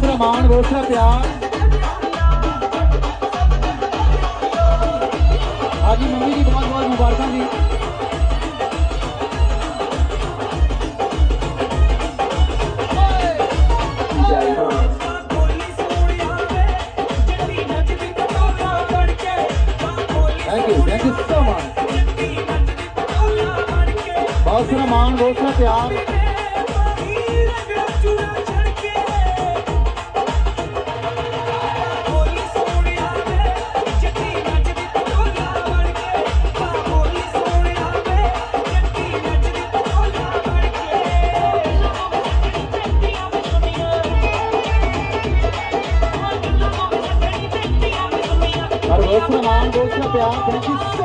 बहुत मान बहुत प्यार। आज मम्मी जी, बहुत बहुत मुबारक जी। थैंक मान बहुत प्यार। एक सलाम दोस्तों प्यार थैंक यू